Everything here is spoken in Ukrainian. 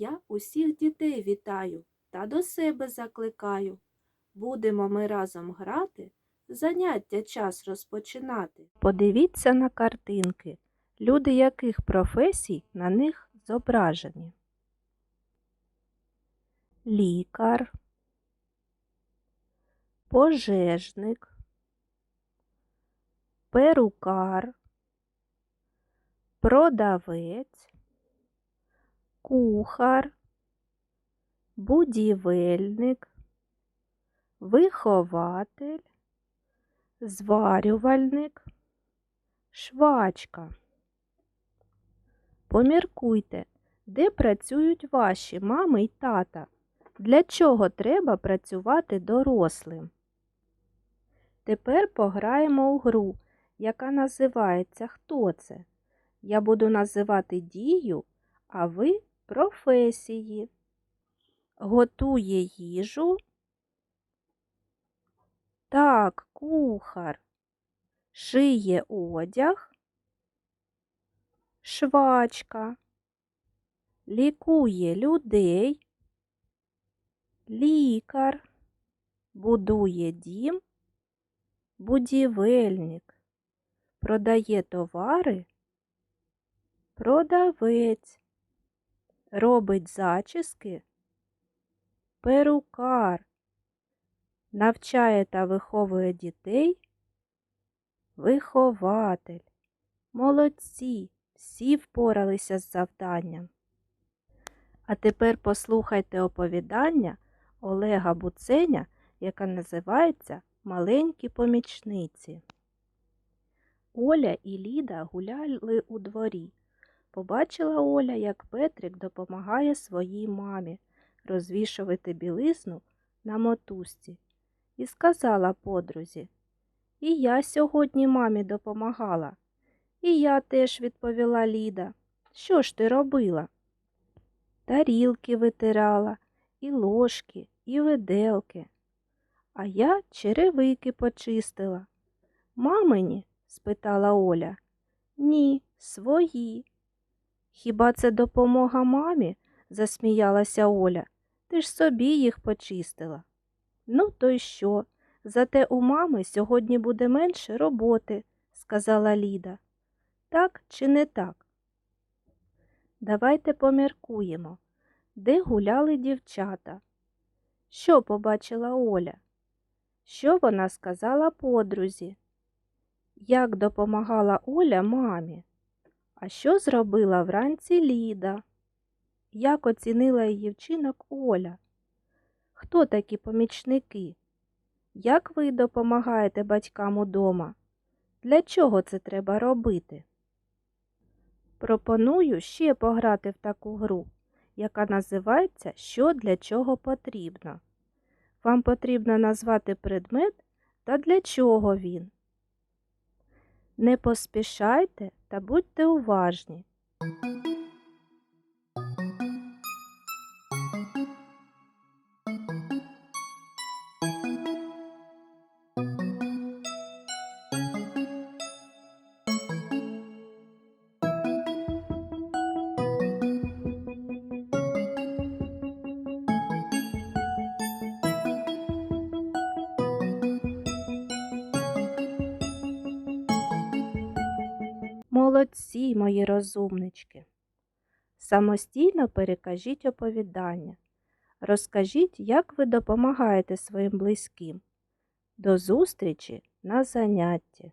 Я усіх дітей вітаю та до себе закликаю. Будемо ми разом грати, заняття час розпочинати. Подивіться на картинки, люди яких професій на них зображені. Лікар, пожежник, перукар, продавець, кухар, будівельник, вихователь, зварювальник, швачка. Поміркуйте, де працюють ваші мами й тата? Для чого треба працювати дорослим? Тепер пограємо у гру, яка називається Хто це? Я буду називати дію, а ви професії. Готує їжу. Так, кухар. Шиє одяг. Швачка. Лікує людей. Лікар. Будує дім. Будівельник. Продає товари. Продавець. Робить зачіски. Перукар. Навчає та виховує дітей. Вихователь. Молодці. Всі впоралися з завданням. А тепер послухайте оповідання Олега Буценя, яке називається Маленькі помічниці. Оля і Ліда гуляли у дворі. Побачила Оля, як Петрик допомагає своїй мамі розвішувати білизну на мотузці, і сказала подрузі, І я сьогодні мамі допомагала. І я теж відповіла Ліда. Що ж ти робила? Тарілки витирала, і ложки, і виделки. А я черевики почистила. Мамині? спитала Оля. Ні, свої. Хіба це допомога мамі? засміялася Оля. Ти ж собі їх почистила. Ну, то й що? Зате у мами сьогодні буде менше роботи, сказала Ліда. Так чи не так? Давайте поміркуємо, де гуляли дівчата. Що побачила Оля? Що вона сказала подрузі? Як допомагала Оля мамі? А що зробила вранці Ліда? Як оцінила її вчинок Оля? Хто такі помічники? Як ви допомагаєте батькам удома? Для чого це треба робити? Пропоную ще пограти в таку гру, яка називається Що для чого потрібно. Вам потрібно назвати предмет та для чого він. Не поспішайте та будьте уважні. Молодці, мої розумнички. Самостійно перекажіть оповідання. Розкажіть, як ви допомагаєте своїм близьким. До зустрічі на занятті.